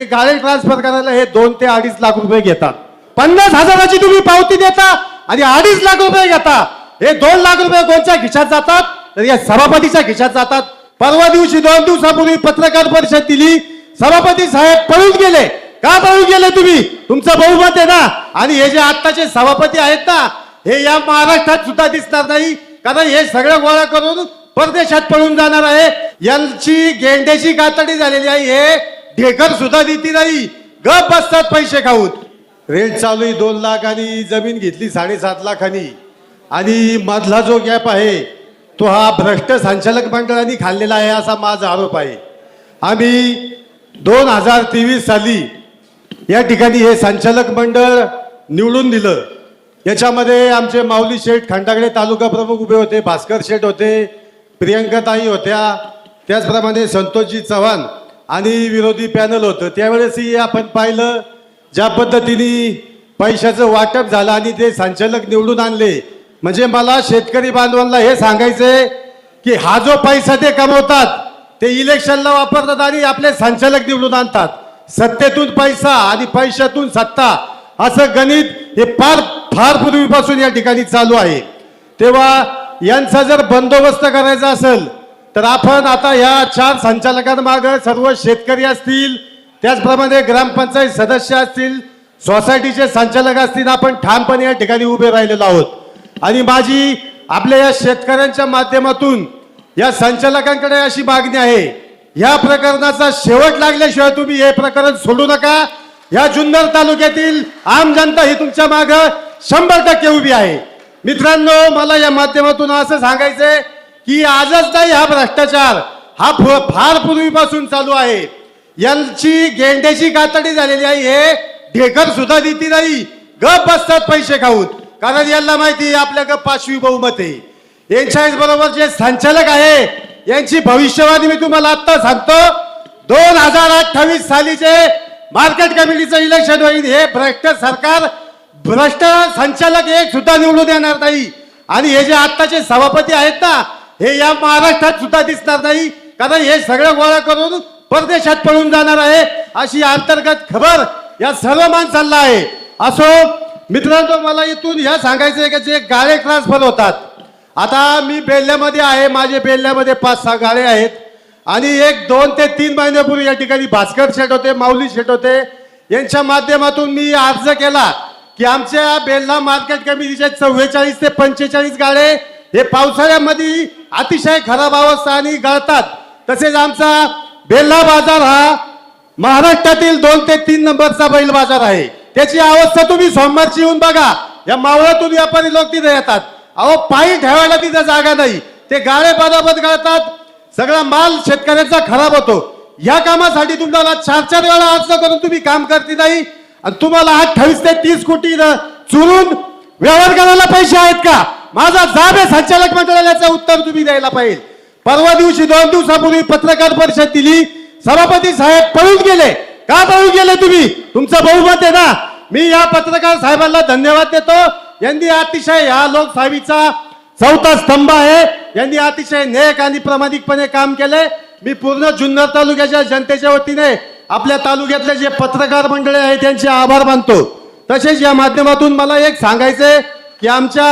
गाडी ट्रान्सफर करायला हे दोन ते अडीच लाख रुपये घेतात. पन्नास हजाराची तुम्ही पावती देता आणि अडीच लाख रुपये घेता. हे दोन लाख रुपये कोणत्या खिशात जातात? तर या सभापतीच्या खिशात जातात. परवा दिवशी दोन दिवसापूर्वी पत्रकार परिषद दिली. सभापती साहेब पळून गेले. का पळून गेले तुम्ही? तुमचं बहुमत आहे ना? आणि हे जे आत्ताचे सभापती आहेत ना हे या महाराष्ट्रात सुद्धा दिसणार नाही. कारण हे सगळं गोळा करून परदेशात पळून जाणार आहे. यांची गेंड्याची कातडी झालेली आहे. हे ढेकर सुद्धा देती नाही. गप बसतात पैसे खाऊन. रेट चालू आहे दोन लाख आणि जमीन घेतली साडेसात लाखांनी. आणि मधला जो गॅप आहे तो हा भ्रष्ट संचालक मंडळाने खाल्लेला आहे असा माझा आरोप आहे. आम्ही दोन हजार तेवीस साली या ठिकाणी हे संचालक मंडळ निवडून दिलं. याच्यामध्ये आमचे माऊली शेठ खंडागडे तालुका प्रमुख उभे होते भास्कर शेठ होते प्रियंकाताई होत्या त्याचप्रमाणे संतोषजी चव्हाण आणि विरोधी पॅनल होतं. त्यावेळेसही आपण पाहिलं ज्या पद्धतीने पैशाचं वाटप झालं आणि ते संचालक निवडून आणले. म्हणजे मला शेतकरी बांधवांना हे सांगायचंय की हा जो पैसा ते कमवतात ते इलेक्शनला वापरतात आणि आपले संचालक निवडून आणतात. सत्तेतून पैसा आणि पैशातून सत्ता असं गणित हे फार फार पूर्वीपासून या ठिकाणी चालू आहे. तेव्हा यांचा जर बंदोबस्त करायचा असेल तर आपण आता या चार संचालकांमाग सर्व शेतकरी असतील त्याचप्रमाणे ग्रामपंचायत सदस्य असतील सोसायटीचे संचालक असतील आपण ठामपणे या ठिकाणी उभे राहिलेलो आहोत. आणि माझी आपल्या या शेतकऱ्यांच्या माध्यमातून या संचालकांकडे अशी मागणी आहे या प्रकरणाचा शेवट लागल्याशिवाय तुम्ही हे प्रकरण सोडू नका. या जुन्नर तालुक्यातील आम जनता ही तुमच्या माग शंभर टक्के उभी आहे. मित्रांनो मला या माध्यमातून असं सांगायचंय की आजच नाही हा भ्रष्टाचार हा फार पूर्वीपासून चालू आहे. यांची गेंड्याची कातडी झालेली आहे हे ढेकर सुद्धा देती नाही. गप बसतात पैसे खाऊन. कारण यांना माहिती आहे गप पाचवी बहुमत आहे. यांच्या बरोबर जे संचालक आहे यांची भविष्यवाणी मी तुम्हाला आता सांगतो. दोन हजार अठ्ठावीस सालीचे मार्केट कमिटीचं इलेक्शन होईल हे भ्रष्ट सरकार भ्रष्ट संचालक एक सुद्धा निवडून येणार नाही. आणि हे जे आत्ताचे सभापती आहेत ना हे या महाराष्ट्रात सुद्धा दिसणार नाही. कारण हे सगळं गोळा करून परदेशात पळून जाणार आहे. अशी अंतर्गत खबर या सर्व माणसांना आहे. असो मित्रांनो मला इथून ह्या सांगायचं आहे का जे गाळे ट्रान्सफर होतात. आता मी बेल्ल्यामध्ये आहे. माझे बेल्ल्यामध्ये पाच सहा गाळे आहेत. आणि एक दोन ते तीन महिन्यापूर्वी या ठिकाणी भास्कर शेट होते माऊली शेट होते. यांच्या माध्यमातून मी अर्ज केला की आमच्या बेल्ला मार्केट कमिटीच्या चव्वेचाळीस ते पंचेचाळीस गाळे हे पावसाळ्यामध्ये अतिशय खराब अवस्था आणि गळतात. तसेच आमचा बेल्ला बाजार हा महाराष्ट्रातील दोन ते तीन नंबरचा बैल बाजार आहे. त्याची अवस्था तुम्ही सोमवारची येऊन बघा. या मावळातून व्यापारी लोक तिथे येतात. अहो पायी ठेवायला तिथे जागा नाही. ते गाळे बदाबद गळतात. सगळा माल शेतकऱ्यांचा खराब होतो. या कामासाठी तुम्हाला चार चार वेळा अर्ज करून तुम्ही काम करते नाही. आणि तुम्हाला अठ्ठावीस ते तीस कोटी चुरून व्यवहार करायला पैसे आहेत का? माझा जाब आहे संचालक मंडळाला याचं उत्तर तुम्ही द्यायला पाहिजे. परवा दिवशी दोन दिवसापूर्वी पत्रकार परिषद दिली. सभापती साहेब पळून गेले. का पळून गेले तुम्ही? तुमचं बहुमत आहे ना? मी या पत्रकार साहेबांना धन्यवाद देतो. यांनी अतिशय या लोकसाहेबीचा चौथा स्तंभ आहे. यांनी अतिशय नेक आणि प्रामाणिकपणे काम केले मी पूर्ण जुन्नर तालुक्याच्या जनतेच्या वतीने आपल्या तालुक्यातले जे पत्रकार मंडळी आहे त्यांचे आभार मानतो. तसेच या माध्यमातून मला एक सांगायचंय की आमच्या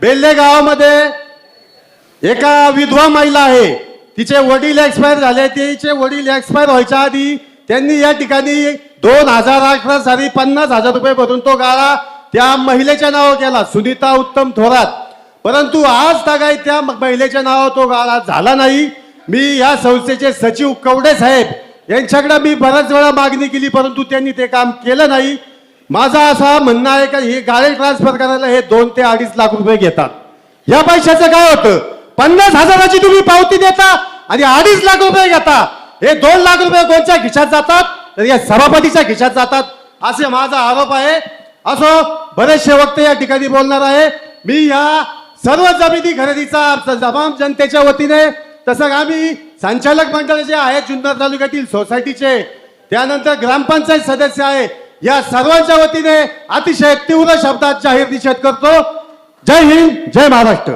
बेल्ले गावामध्ये एका विधवा महिला आहे. तिचे वडील एक्सपायर झाले. तिचे वडील एक्सपायर व्हायच्या आधी त्यांनी या ठिकाणी दोन हजार अठरा साली पन्नास हजार रुपये भरून तो गाळा त्या महिलेच्या नावावर केला सुनीता उत्तम थोरात. परंतु आज तागाय त्या महिलेच्या नावावर तो गाळा झाला नाही. मी या संस्थेचे सचिव कवडे साहेब यांच्याकडे मी बऱ्याच वेळा मागणी केली परंतु त्यांनी ते काम केलं नाही. माझा असा म्हणणं आहे का हे गाडी ट्रान्सफर करायला हे दोन ते अडीच लाख रुपये घेतात. या पैशाचं काय होतं? पन्नास हजाराची तुम्ही पावती देता आणि अडीच लाख रुपये घेता. हे दोन लाख रुपये कोणत्या खिशात जातात? तर या सभापतीच्या खिशात जातात. असे माझा आरोप आहे. असो बरेचसे वक्ते या ठिकाणी बोलणार आहे. मी या सर्व जमिनी खरेदीचा तमाम जनतेच्या वतीने तसं आम्ही संचालक मंडळ जे आहे जुन्नर तालुक्यातील सोसायटीचे त्यानंतर ग्रामपंचायत सदस्य आहे या सर्वांच्या वतीने अतिशय तीव्र शब्दात जाहीर निषेध करतो. जय हिंद जय महाराष्ट्र.